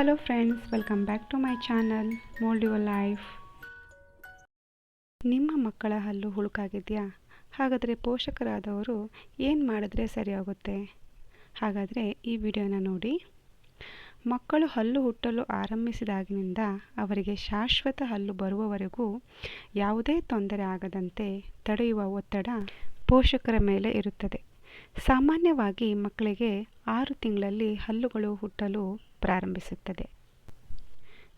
Hello friends welcome back to my channel mould your life ನಿಮ್ಮ ಮಕ್ಕಳ ಹಲ್ಲು ಹುಳುಕಾಗಿದೆಯಾ? ಹಾಗಾದರೆ ಪೋಷಕರಾದವರು ಏನು ಮಾಡಿದ್ರೆ ಸರಿಯಾಗುತ್ತೆ ಹಾಗಾದರೆ ಈ ವಿಡಿಯೋನ ನೋಡಿ. ಮಕ್ಕಳು ಹಲ್ಲು ಹುಟ್ಟಲು ಆರಂಭಿಸಿದಾಗಿನಿಂದ ಅವರಿಗೆ ಶಾಶ್ವತ ಹಲ್ಲು ಬರುವವರೆಗೂ ಯಾವುದೇ ತೊಂದರೆ ಆಗದಂತೆ ತಡೆಯುವ ಒತ್ತಡ ಪೋಷಕರ ಮೇಲೆ ಇರುತ್ತದೆ. ಸಾಮಾನ್ಯವಾಗಿ ಮಕ್ಕಳಿಗೆ ಆರು ತಿಂಗಳಲ್ಲಿ ಹಲ್ಲುಗಳು ಹುಟ್ಟಲು ಪ್ರಾರಂಭಿಸುತ್ತದೆ.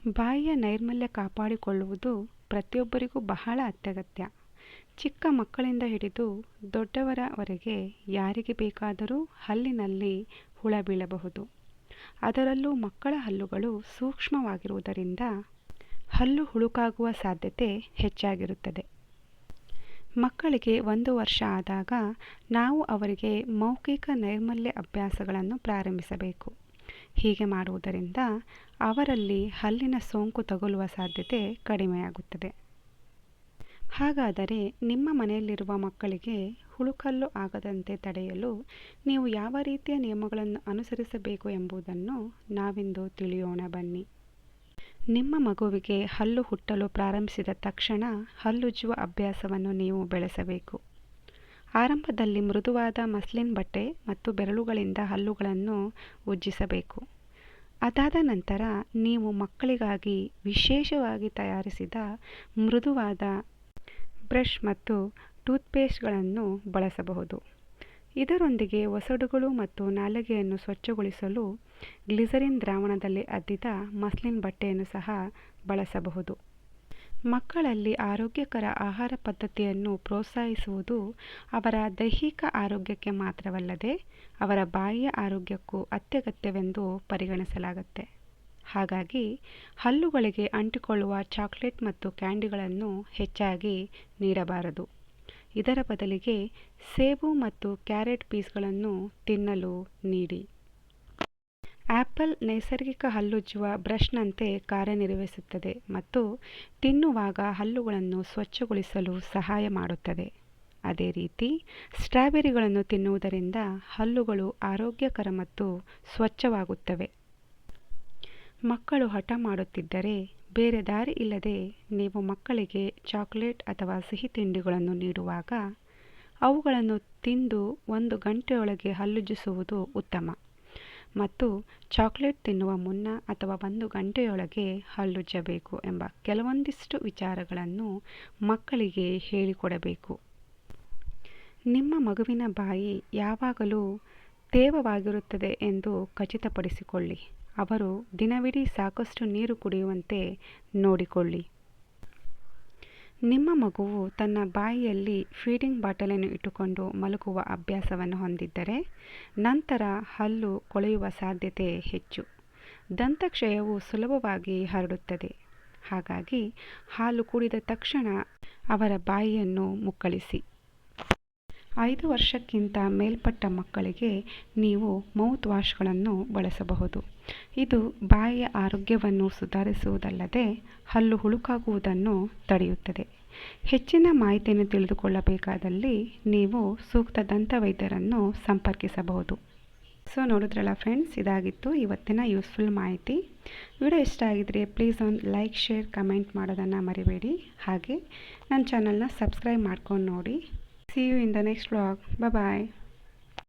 ಬಾಯಿಯ ನೈರ್ಮಲ್ಯ ಕಾಪಾಡಿಕೊಳ್ಳುವುದು ಪ್ರತಿಯೊಬ್ಬರಿಗೂ ಬಹಳ ಅತ್ಯಗತ್ಯ. ಚಿಕ್ಕ ಮಕ್ಕಳಿಂದ ಹಿಡಿದು ದೊಡ್ಡವರವರೆಗೆ ಯಾರಿಗೆ ಬೇಕಾದರೂ ಹಲ್ಲಿನಲ್ಲಿ ಹುಳ ಬೀಳಬಹುದು. ಅದರಲ್ಲೂ ಮಕ್ಕಳ ಹಲ್ಲುಗಳು ಸೂಕ್ಷ್ಮವಾಗಿರುವುದರಿಂದ ಹಲ್ಲು ಹುಳುಕಾಗುವ ಸಾಧ್ಯತೆ ಹೆಚ್ಚಾಗಿರುತ್ತದೆ. ಮಕ್ಕಳಿಗೆ ಒಂದು ವರ್ಷ ಆದಾಗ ನಾವು ಅವರಿಗೆ ಮೌಖಿಕ ನೈರ್ಮಲ್ಯ ಅಭ್ಯಾಸಗಳನ್ನು ಪ್ರಾರಂಭಿಸಬೇಕು. ಹೀಗೆ ಮಾಡುವುದರಿಂದ ಅವರಲ್ಲಿ ಹಲ್ಲಿನ ಸೋಂಕು ತಗುಲುವ ಸಾಧ್ಯತೆ ಕಡಿಮೆಯಾಗುತ್ತದೆ. ಹಾಗಾದರೆ ನಿಮ್ಮ ಮನೆಯಲ್ಲಿರುವ ಮಕ್ಕಳಿಗೆ ಹುಳುಕಲ್ಲು ಆಗದಂತೆ ತಡೆಯಲು ನೀವು ಯಾವ ರೀತಿಯ ನಿಯಮಗಳನ್ನು ಅನುಸರಿಸಬೇಕು ಎಂಬುದನ್ನು ನಾವಿಂದು ತಿಳಿಯೋಣ ಬನ್ನಿ. ನಿಮ್ಮ ಮಗುವಿಗೆ ಹಲ್ಲು ಹುಟ್ಟಲು ಪ್ರಾರಂಭಿಸಿದ ತಕ್ಷಣ ಹಲ್ಲುಜ್ಜುವ ಅಭ್ಯಾಸವನ್ನು ನೀವು ಬೆಳೆಸಬೇಕು. ಆರಂಭದಲ್ಲಿ ಮೃದುವಾದ ಮಸ್ಲಿನ್ ಬಟ್ಟೆ ಮತ್ತು ಬೆರಳುಗಳಿಂದ ಹಲ್ಲುಗಳನ್ನು ಉಜ್ಜಿಸಬೇಕು. ಅದಾದ ನಂತರ ನೀವು ಮಕ್ಕಳಿಗಾಗಿ ವಿಶೇಷವಾಗಿ ತಯಾರಿಸಿದ ಮೃದುವಾದ ಬ್ರಷ್ ಮತ್ತು ಟೂತ್ಪೇಸ್ಟ್ಗಳನ್ನು ಬಳಸಬಹುದು. ಇದರೊಂದಿಗೆ ಒಸಡುಗಳು ಮತ್ತು ನಾಲಿಗೆಯನ್ನು ಸ್ವಚ್ಛಗೊಳಿಸಲು ಗ್ಲಿಸರಿನ್ ದ್ರಾವಣದಲ್ಲಿ ಅದ್ದಿದ ಮಸ್ಲಿನ್ ಬಟ್ಟೆಯನ್ನು ಸಹ ಬಳಸಬಹುದು. ಮಕ್ಕಳಲ್ಲಿ ಆರೋಗ್ಯಕರ ಆಹಾರ ಪದ್ಧತಿಯನ್ನು ಪ್ರೋತ್ಸಾಹಿಸುವುದು ಅವರ ದೈಹಿಕ ಆರೋಗ್ಯಕ್ಕೆ ಮಾತ್ರವಲ್ಲದೆ ಅವರ ಬಾಯಿಯ ಆರೋಗ್ಯಕ್ಕೂ ಅತ್ಯಗತ್ಯವೆಂದು ಪರಿಗಣಿಸಲಾಗುತ್ತೆ. ಹಾಗಾಗಿ ಹಲ್ಲುಗಳಿಗೆ ಅಂಟಿಕೊಳ್ಳುವ ಚಾಕ್ಲೇಟ್ ಮತ್ತು ಕ್ಯಾಂಡಿಗಳನ್ನು ಹೆಚ್ಚಾಗಿ ನೀಡಬಾರದು. ಇದರ ಬದಲಿಗೆ ಸೇಬು ಮತ್ತು ಕ್ಯಾರೆಟ್ ಪೀಸ್ಗಳನ್ನು ತಿನ್ನಲು ನೀಡಿ. ಆ್ಯಪಲ್ ನೈಸರ್ಗಿಕ ಹಲ್ಲುಜ್ಜುವ ಬ್ರಷ್ನಂತೆ ಕಾರ್ಯನಿರ್ವಹಿಸುತ್ತದೆ ಮತ್ತು ತಿನ್ನುವಾಗ ಹಲ್ಲುಗಳನ್ನು ಸ್ವಚ್ಛಗೊಳಿಸಲು ಸಹಾಯ ಮಾಡುತ್ತದೆ. ಅದೇ ರೀತಿ, ಸ್ಟ್ರಾಬೆರಿಗಳನ್ನು ತಿನ್ನುವುದರಿಂದ ಹಲ್ಲುಗಳು ಆರೋಗ್ಯಕರ ಮತ್ತು ಸ್ವಚ್ಛವಾಗುತ್ತವೆ. ಮಕ್ಕಳು ಹಠ ಮಾಡುತ್ತಿದ್ದರೆ ಬೇರೆ ದಾರಿ ಇಲ್ಲದೆ ನೀವು ಮಕ್ಕಳಿಗೆ ಚಾಕ್ಲೇಟ್ ಅಥವಾ ಸಿಹಿ ತಿಂಡಿಗಳನ್ನು ನೀಡುವಾಗ ಅವುಗಳನ್ನು ತಿಂದು ಒಂದು ಗಂಟೆಯೊಳಗೆ ಹಲ್ಲುಜ್ಜಿಸುವುದು ಉತ್ತಮ. ಮತ್ತು ಚಾಕ್ಲೇಟ್ ತಿನ್ನುವ ಮುನ್ನ ಅಥವಾ ಒಂದು ಗಂಟೆಯೊಳಗೆ ಹಲ್ಲುಜ್ಜಬೇಕು ಎಂಬ ಕೆಲವೊಂದಿಷ್ಟು ವಿಚಾರಗಳನ್ನು ಮಕ್ಕಳಿಗೆ ಹೇಳಿಕೊಡಬೇಕು. ನಿಮ್ಮ ಮಗುವಿನ ಬಾಯಿ ಯಾವಾಗಲೂ ತೇವವಾಗಿರುತ್ತದೆ ಎಂದು ಖಚಿತಪಡಿಸಿಕೊಳ್ಳಿ. ಅವರು ದಿನವಿಡೀ ಸಾಕಷ್ಟು ನೀರು ಕುಡಿಯುವಂತೆ ನೋಡಿಕೊಳ್ಳಿ. ನಿಮ್ಮ ಮಗುವು ತನ್ನ ಬಾಯಿಯಲ್ಲಿ ಫೀಡಿಂಗ್ ಬಾಟಲನ್ನು ಇಟ್ಟುಕೊಂಡು ಮಲಗುವ ಅಭ್ಯಾಸವನ್ನು ಹೊಂದಿದ್ದರೆ ನಂತರ ಹಲ್ಲು ಕೊಳೆಯುವ ಸಾಧ್ಯತೆ ಹೆಚ್ಚು. ದಂತಕ್ಷಯವು ಸುಲಭವಾಗಿ ಹರಡುತ್ತದೆ. ಹಾಗಾಗಿ ಹಾಲು ಕುಡಿದ ತಕ್ಷಣ ಅವರ ಬಾಯಿಯನ್ನು ಮುಕ್ಕಳಿಸಿ. ಐದು ವರ್ಷಕ್ಕಿಂತ ಮೇಲ್ಪಟ್ಟ ಮಕ್ಕಳಿಗೆ ನೀವು ಮೌತ್ ವಾಶ್ಗಳನ್ನು ಬಳಸಬಹುದು. ಇದು ಬಾಯಿಯ ಆರೋಗ್ಯವನ್ನು ಸುಧಾರಿಸುವುದಲ್ಲದೆ ಹಲ್ಲು ಹುಳುಕಾಗುವುದನ್ನು ತಡೆಯುತ್ತದೆ. ಹೆಚ್ಚಿನ ಮಾಹಿತಿಯನ್ನು ತಿಳಿದುಕೊಳ್ಳಬೇಕಾದಲ್ಲಿ ನೀವು ಸೂಕ್ತ ದಂತವೈದ್ಯರನ್ನು ಸಂಪರ್ಕಿಸಬಹುದು. ಸೊ ನೋಡಿದ್ರಲ್ಲ ಫ್ರೆಂಡ್ಸ್ ಇದಾಗಿತ್ತು ಇವತ್ತಿನ ಯೂಸ್ಫುಲ್ ಮಾಹಿತಿ. ವಿಡಿಯೋ ಇಷ್ಟ ಆಗಿದ್ರೆ ಪ್ಲೀಸ್ ಒಂದು ಲೈಕ್ ಶೇರ್ ಕಮೆಂಟ್ ಮಾಡೋದನ್ನು ಮರಿಬೇಡಿ. ಹಾಗೆ, ನನ್ನ ಚಾನಲ್ನ ಸಬ್ಸ್ಕ್ರೈಬ್ ಮಾಡ್ಕೊಂಡು ನೋಡಿ. See you in the next vlog. Bye bye.